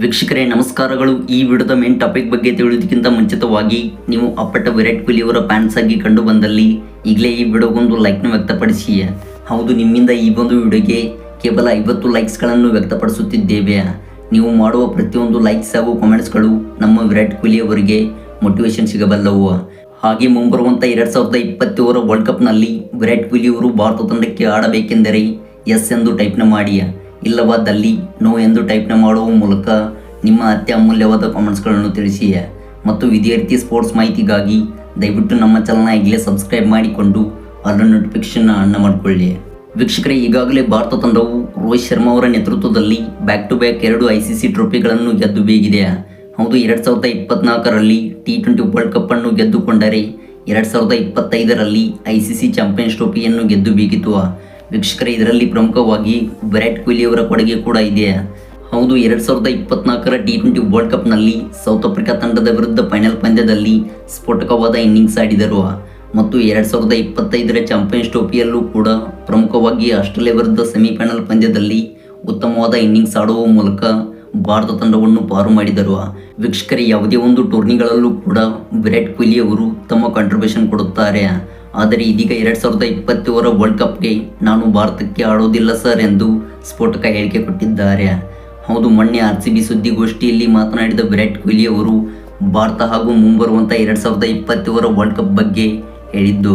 ವೀಕ್ಷಕರೇ, ನಮಸ್ಕಾರಗಳು. ಈ ವಿಡಿಯೋದ ಮೇನ್ ಟಾಪಿಕ್ ಬಗ್ಗೆ ತಿಳಿಯೋದಕ್ಕಿಂತ ಮುಂಚಿತವಾಗಿ ನೀವು ಅಪ್ಪಟ ವಿರಾಟ್ ಕೊಹ್ಲಿ ಅವರ ಫ್ಯಾನ್ಸ್ ಆಗಿ ಕಂಡು ಬಂದಲ್ಲಿ ಈಗಲೇ ಈ ವಿಡಿಯೋಗೊಂದು ಲೈಕ್ನ ವ್ಯಕ್ತಪಡಿಸಿ. ಹೌದು, ನಿಮ್ಮಿಂದ ಈ ಒಂದು ವಿಡಿಯೋಗೆ ಕೇವಲ ಐವತ್ತು ಲೈಕ್ಸ್ಗಳನ್ನು ವ್ಯಕ್ತಪಡಿಸುತ್ತಿದ್ದೇವೆ. ನೀವು ಮಾಡುವ ಪ್ರತಿಯೊಂದು ಲೈಕ್ಸ್ ಹಾಗೂ ಕಾಮೆಂಟ್ಸ್ಗಳು ನಮ್ಮ ವಿರಾಟ್ ಕೊಹ್ಲಿ ಅವರಿಗೆ ಮೋಟಿವೇಶನ್ ಸಿಗಬಲ್ಲವು. ಹಾಗೆ ಮುಂಬರುವಂಥ ಎರಡು ಸಾವಿರದ ಇಪ್ಪತ್ತೇಳರ ವರ್ಲ್ಡ್ ಕಪ್ನಲ್ಲಿ ವಿರಾಟ್ ಕೊಹ್ಲಿ ಅವರು ಭಾರತ ತಂಡಕ್ಕೆ ಆಡಬೇಕೆಂದರೆ ಎಸ್ ಎಂದು ಟೈಪ್ನ ಮಾಡಿ. ಇಲ್ಲವಾದಲ್ಲಿ ನೋ ಎಂದು ಟೈಪ್ನ ಮಾಡುವ ಮೂಲಕ ನಿಮ್ಮ ಅತ್ಯಮೂಲ್ಯವಾದ ಕಾಮೆಂಟ್ಸ್ಗಳನ್ನು ತಿಳಿಸಿ. ಮತ್ತು ವಿದ್ಯಾರ್ಥಿ ಸ್ಪೋರ್ಟ್ಸ್ ಮಾಹಿತಿಗಾಗಿ ದಯವಿಟ್ಟು ನಮ್ಮ ಚಾನಲ್ನ ಈಗಲೇ ಸಬ್ಸ್ಕ್ರೈಬ್ ಮಾಡಿಕೊಂಡು ಅದರ ನೋಟಿಫಿಕೇಶನ್ ಅನ್ನ ಮಾಡಿಕೊಳ್ಳಿ. ವೀಕ್ಷಕರೇ, ಈಗಾಗಲೇ ಭಾರತ ತಂಡವು ರೋಹಿತ್ ಶರ್ಮಾ ಅವರ ನೇತೃತ್ವದಲ್ಲಿ ಬ್ಯಾಕ್ ಟು ಬ್ಯಾಕ್ ಎರಡು ಐ ಸಿ ಸಿ ಟ್ರೋಫಿಗಳನ್ನು ಗೆದ್ದು ಬೇಗಿದೆ ಹೌದು, ಎರಡು ಸಾವಿರದ ಇಪ್ಪತ್ನಾಲ್ಕರಲ್ಲಿ ಟಿ ಟ್ವೆಂಟಿ ವರ್ಲ್ಡ್ ಕಪ್ ಅನ್ನು ಗೆದ್ದುಕೊಂಡರೆ ಎರಡು ಸಾವಿರದ ಇಪ್ಪತ್ತೈದರಲ್ಲಿ ಐ ಸಿ ಸಿ ಚಾಂಪಿಯನ್ಸ್ ಟ್ರೋಫಿಯನ್ನು ಗೆದ್ದು ಬೇಕಿತ್ತು. ವೀಕ್ಷಕರೇ, ಇದರಲ್ಲಿ ಪ್ರಮುಖವಾಗಿ ವಿರಾಟ್ ಕೊಹ್ಲಿ ಅವರ ಕೊಡುಗೆ ಕೂಡ ಇದೆ. ಹೌದು, ಎರಡು ಸಾವಿರದ ಇಪ್ಪತ್ನಾಲ್ಕರ ಟಿ ಟ್ವೆಂಟಿ ವರ್ಲ್ಡ್ ಕಪ್ನಲ್ಲಿ ಸೌತ್ ಆಫ್ರಿಕಾ ತಂಡದ ವಿರುದ್ಧ ಫೈನಲ್ ಪಂದ್ಯದಲ್ಲಿ ಸ್ಫೋಟಕವಾದ ಇನ್ನಿಂಗ್ಸ್ ಆಡಿದರು. ಮತ್ತು ಎರಡು ಸಾವಿರದ ಇಪ್ಪತ್ತೈದರ ಚಾಂಪಿಯನ್ಸ್ ಟ್ರೋಫಿಯಲ್ಲೂ ಕೂಡ ಪ್ರಮುಖವಾಗಿ ಆಸ್ಟ್ರೇಲಿಯಾ ವಿರುದ್ಧ ಸೆಮಿಫೈನಲ್ ಪಂದ್ಯದಲ್ಲಿ ಉತ್ತಮವಾದ ಇನ್ನಿಂಗ್ಸ್ ಆಡುವ ಮೂಲಕ ಭಾರತ ತಂಡವನ್ನು ಪಾರು ಮಾಡಿದರು. ವೀಕ್ಷಕರೇ, ಯಾವುದೇ ಒಂದು ಟೂರ್ನಿಗಳಲ್ಲೂ ಕೂಡ ವಿರಾಟ್ ಕೊಹ್ಲಿ ಅವರು ತಮ್ಮ ಕಾಂಟ್ರಿಬ್ಯೂಷನ್ ಕೊಡುತ್ತಾರೆ. ಆದರೆ ಇದೀಗ ಎರಡು ಸಾವಿರದ ಇಪ್ಪತ್ತೇಳರ ವರ್ಲ್ಡ್ ಕಪ್ಗೆ ನಾನು ಭಾರತಕ್ಕೆ ಆಡೋದಿಲ್ಲ ಸರ್ ಎಂದು ಸ್ಫೋಟಕ ಹೇಳಿಕೆ ಕೊಟ್ಟಿದ್ದಾರೆ. ಹೌದು, ಮೊನ್ನೆ ಆರ್ ಸಿ ಬಿ ಸುದ್ದಿಗೋಷ್ಠಿಯಲ್ಲಿ ಮಾತನಾಡಿದ ವಿರಾಟ್ ಕೊಹ್ಲಿ ಅವರು ಭಾರತ ಹಾಗೂ ಮುಂಬರುವಂಥ ಎರಡು ಸಾವಿರದ ಇಪ್ಪತ್ತೇಳರ ವರ್ಲ್ಡ್ ಕಪ್ ಬಗ್ಗೆ ಹೇಳಿದ್ದು.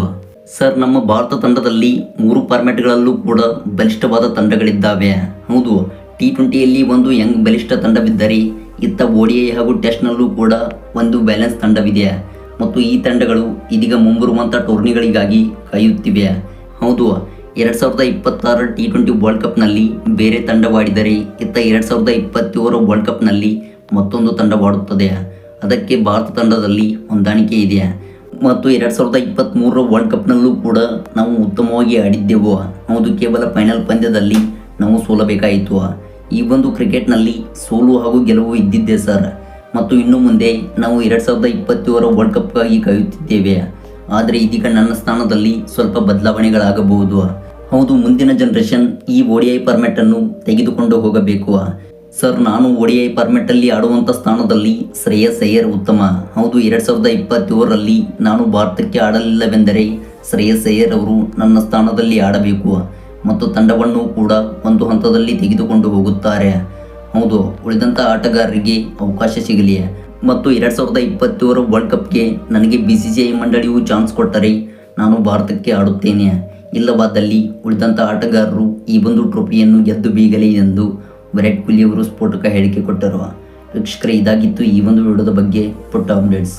ಸರ್ ನಮ್ಮ ಭಾರತ ತಂಡದಲ್ಲಿ ಮೂರು ಫಾರ್ಮ್ಯಾಟ್ಗಳಲ್ಲೂ ಕೂಡ ಬಲಿಷ್ಠವಾದ ತಂಡಗಳಿದ್ದಾವೆ. ಹೌದು ಟಿ ಟ್ವೆಂಟಿಯಲ್ಲಿ ಒಂದು ಯಂಗ್ ಬಲಿಷ್ಠ ತಂಡವಿದ್ದರೆ, ಇತ್ತ ಓಡಿಐ ಹಾಗೂ ಟೆಸ್ಟ್ನಲ್ಲೂ ಕೂಡ ಒಂದು ಬ್ಯಾಲೆನ್ಸ್ ತಂಡವಿದೆ. ಮತ್ತು ಈ ತಂಡಗಳು ಇದೀಗ ಮುಂಬರುವಂಥ ಟೂರ್ನಿಗಳಿಗಾಗಿ ಕಾಯುತ್ತಿವೆ ಹೌದು, ಎರಡು ಸಾವಿರದ ಇಪ್ಪತ್ತಾರರ ಟಿ ಟ್ವೆಂಟಿ ವರ್ಲ್ಡ್ ಕಪ್ನಲ್ಲಿ ಬೇರೆ ತಂಡವಾಡಿದರೆ ಇತ್ತ ಎರಡು ಸಾವಿರದ ಇಪ್ಪತ್ತೇಳರ ವರ್ಲ್ಡ್ ಕಪ್ನಲ್ಲಿ ಮತ್ತೊಂದು ತಂಡವಾಡುತ್ತದೆ. ಅದಕ್ಕೆ ಭಾರತ ತಂಡದಲ್ಲಿ ಹೊಂದಾಣಿಕೆ ಇದೆ. ಮತ್ತು ಎರಡು ಸಾವಿರದ ಇಪ್ಪತ್ತ್ಮೂರರ ವರ್ಲ್ಡ್ ಕಪ್ನಲ್ಲೂ ಕೂಡ ನಾವು ಉತ್ತಮವಾಗಿ ಆಡಿದ್ದೆವು. ಹೌದು, ಕೇವಲ ಫೈನಲ್ ಪಂದ್ಯದಲ್ಲಿ ನಾವು ಸೋಲಬೇಕಾಯಿತು. ಈ ಒಂದು ಕ್ರಿಕೆಟ್ನಲ್ಲಿ ಸೋಲು ಹಾಗೂ ಗೆಲುವು ಇದ್ದಿದ್ದೆ ಸರ್. ಮತ್ತು ಇನ್ನು ಮುಂದೆ ನಾವು ಎರಡು ಸಾವಿರದ ಇಪ್ಪತ್ತೇಳರ ವರ್ಲ್ಡ್ ಕಪ್ಗಾಗಿ ಕಾಯುತ್ತಿದ್ದೇವೆ ಆದರೆ ಇದೀಗ ನನ್ನ ಸ್ಥಾನದಲ್ಲಿ ಸ್ವಲ್ಪ ಬದಲಾವಣೆಗಳಾಗಬಹುದು. ಹೌದು, ಮುಂದಿನ ಜನರೇಷನ್ ಈ ಒಡಿಐ ಫಾರ್ಮ್ಯಾಟನ್ನು ತೆಗೆದುಕೊಂಡು ಹೋಗಬೇಕು. ಸರ್ ನಾನು ಒಡಿಐ ಫಾರ್ಮ್ಯಾಟಲ್ಲಿ ಆಡುವಂಥ ಸ್ಥಾನದಲ್ಲಿ ಶ್ರೇಯಸ್ ಅಯ್ಯರ್ ಉತ್ತಮ. ಹೌದು, ಎರಡು ಸಾವಿರದ ಇಪ್ಪತ್ತೇಳರಲ್ಲಿ ನಾನು ಭಾರತಕ್ಕೆ ಆಡಲಿಲ್ಲವೆಂದರೆ ಶ್ರೇಯಸ್ ಅಯ್ಯರ್ ಅವರು ನನ್ನ ಸ್ಥಾನದಲ್ಲಿ ಆಡಬೇಕು. ಮತ್ತು ತಂಡವನ್ನು ಕೂಡ ಒಂದು ಹಂತದಲ್ಲಿ ತೆಗೆದುಕೊಂಡು ಹೋಗುತ್ತಾರೆ. ಹೌದು ಉಳಿದಂಥ ಆಟಗಾರರಿಗೆ ಅವಕಾಶ ಸಿಗಲಿ ಮತ್ತು ಎರಡು ಸಾವಿರದ ಇಪ್ಪತ್ತೇಳರ ವರ್ಲ್ಡ್ ಕಪ್ಗೆ ನನಗೆ ಬಿ ಸಿ ಸಿ ಐ ಮಂಡಳಿಯು ಚಾನ್ಸ್ ಕೊಟ್ಟರೆ ನಾನು ಭಾರತಕ್ಕೆ ಆಡುತ್ತೇನೆ. ಇಲ್ಲವಾದಲ್ಲಿ ಉಳಿದಂಥ ಆಟಗಾರರು ಈ ಒಂದು ಟ್ರೋಫಿಯನ್ನು ಗೆದ್ದು ಬೀಗಲಿ ಎಂದು ವಿರಾಟ್ ಕೊಹ್ಲಿ ಅವರು ಸ್ಫೋಟಕ ಹೇಳಿಕೆ ಕೊಟ್ಟರು. ವೀಕ್ಷಕರೇ, ಇದಾಗಿತ್ತು ಈ ಒಂದು ವಿಡಿಯೋದ ಬಗ್ಗೆ ಪುಟ್ಟ ಅಪ್ಡೇಟ್ಸ್